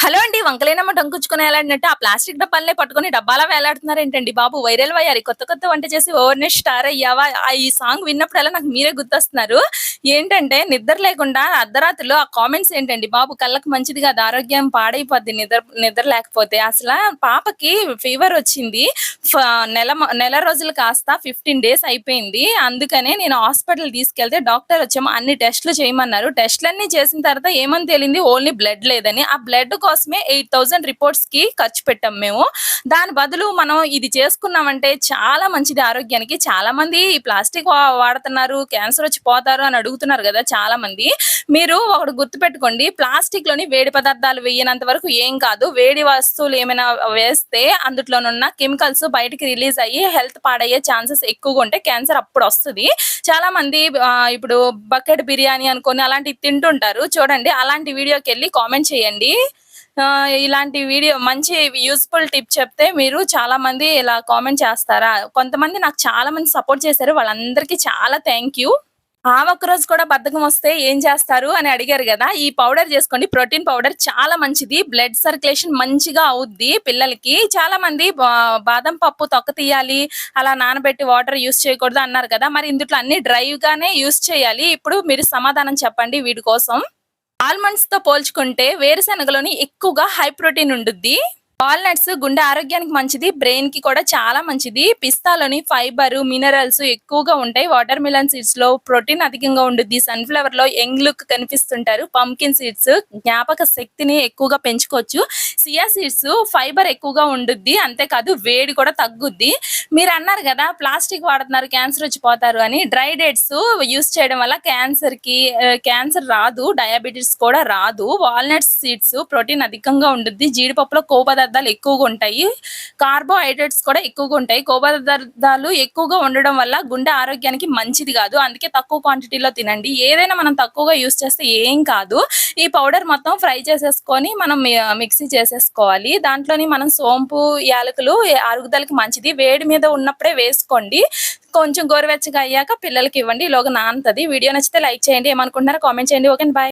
Hello అండి వంకలేనమ్మ డొంకుచ్చుకుని వేలాడినట్టు ఆ plastic డబ్బాలనే పట్టుకొని డబ్బాలా వేలాడుతున్నారు ఏంటండి బాబు? వైరల్ అయ్యారు. కొత్త కొత్త వంట చేసి ఓవర్నే స్టార్ అయ్యావా? ఆ ఈ సాంగ్ విన్నప్పుడల్లా నాకు మీరే గుర్తొస్తున్నారు. ఏంటంటే నిద్ర లేకుండా అర్ధరాత్రిలో ఆ కామెంట్స్ ఏంటండి? బాబు కళ్ళకు మంచిది కాదు ఆరోగ్యం పాడైపోద్ది నిద్ర నిద్ర లేకపోతే. అసలు పాపకి ఫీవర్ వచ్చింది. ఫ- నెల నెల రోజులు కాస్త ఫిఫ్టీన్ డేస్ అయిపోయింది. అందుకనే నేను హాస్పిటల్ తీసుకెళ్తే డాక్టర్ వచ్చేమో అన్ని టెస్ట్లు చేయమన్నారు. టెస్ట్లన్నీ చేసిన తర్వాత ఏమని తేలింది? ఓన్లీ బ్లడ్ లేదని. ఆ బ్లడ్ కోసమే ఎయిట్ థౌసండ్ రిపోర్ట్స్కి ఖర్చు పెట్టాం మేము. దాని బదులు మనం ఇది చేసుకున్నామంటే చాలా మంచిది ఆరోగ్యానికి. చాలా మంది ఈ ప్లాస్టిక్ వాడుతున్నారు క్యాన్సర్ వచ్చి పోతారు అని అడుగుతున్నారు కదా చాలా మంది మీరు ఒకటి గుర్తుపెట్టుకోండి ప్లాస్టిక్లోని వేడి పదార్థాలు వేయనంత వరకు ఏం కాదు. వేడి వస్తువులు ఏమైనా వేస్తే అందులోనున్న కెమికల్స్ బయటికి రిలీజ్ అయ్యి హెల్త్ పాడయ్యే ఛాన్సెస్ ఎక్కువగా ఉంటే క్యాన్సర్ అప్పుడు వస్తుంది. చాలా మంది ఇప్పుడు బకెట్ బిర్యానీ అనుకొని అలాంటివి తింటుంటారు. చూడండి అలాంటి వీడియోకి వెళ్ళి కామెంట్ చేయండి. ఇలాంటి వీడియో మంచి యూస్ఫుల్ టిప్ చెప్తే మీరు చాలా మంది ఇలా కామెంట్ చేస్తారా? కొంతమంది నాకు చాలా మంది సపోర్ట్ చేశారు. వాళ్ళందరికీ చాలా థ్యాంక్ యూ ఆ ఒక్క రోజు కూడా బద్ధకం వస్తే ఏం చేస్తారు అని అడిగారు కదా ఈ పౌడర్ చేసుకోండి ప్రోటీన్ పౌడర్ చాలా మంచిది బ్లడ్ సర్క్యులేషన్ మంచిగా అవుద్ది పిల్లలకి. చాలా మంది బాదం పప్పు తొక్క తీయాలి అలా నానబెట్టి వాటర్ యూస్ చేయకూడదు అన్నారు కదా మరి ఇందులో అన్ని డ్రైవ్ గానే యూస్ చేయాలి. ఇప్పుడు మీరు సమాధానం చెప్పండి వీటి కోసం. ఆల్మండ్స్తో పోల్చుకుంటే వేరుశనగలోని ఎక్కువగా హై ప్రోటీన్ ఉండుద్ది. వాల్నట్స్ గుండె ఆరోగ్యానికి మంచిది బ్రెయిన్కి కూడా చాలా మంచిది. పిస్తాలోని ఫైబర్ మినరల్స్ ఎక్కువగా ఉంటాయి. వాటర్ మిలన్ సీడ్స్లో ప్రోటీన్ అధికంగా ఉండుద్ది. సన్ఫ్లవర్లో యంగ్ లుక్ కనిపిస్తుంటారు. పంకిన్ సీడ్స్ జ్ఞాపక శక్తిని ఎక్కువగా పెంచుకోవచ్చు. సియా సీడ్స్ ఫైబర్ ఎక్కువగా ఉండుద్ది. అంతేకాదు వేడి కూడా తగ్గుద్ది. మీరు అన్నారు కదా ప్లాస్టిక్ వాడుతున్నారు క్యాన్సర్ వచ్చి పోతారు అని. డ్రై డేట్స్ యూస్ చేయడం వల్ల క్యాన్సర్కి క్యాన్సర్ రాదు. డయాబెటీస్ కూడా రాదు. వాల్నట్స్ సీడ్స్ ప్రోటీన్ అధికంగా ఉంటుంది జీడిపప్పులో కోపదార్థం పదార్థాలు ఎక్కువగా ఉంటాయి. కార్బోహైడ్రేట్స్ కూడా ఎక్కువగా ఉంటాయి. కొవ్వు పదార్థాలు ఎక్కువగా ఉండడం వల్ల గుండె ఆరోగ్యానికి మంచిది కాదు. అందుకే తక్కువ క్వాంటిటీలో తినండి. ఏదైనా మనం తక్కువగా యూస్ చేస్తే ఏం కాదు. ఈ పౌడర్ మొత్తం ఫ్రై చేసేసుకొని మనం మిక్సీ చేసేసుకోవాలి. దాంట్లోని మనం సోంపు యాలకులు అరుగుదలకి మంచిది. వేడి మీద ఉన్నప్పుడే వేసుకోండి. కొంచెం గోరువెచ్చగా అయ్యాక పిల్లలకి ఇవ్వండి. ఈలోగా నానుతుంది. వీడియో నచ్చితే లైక్ చేయండి. ఏమనుకుంటున్నారో కామెంట్ చేయండి. Okay bye.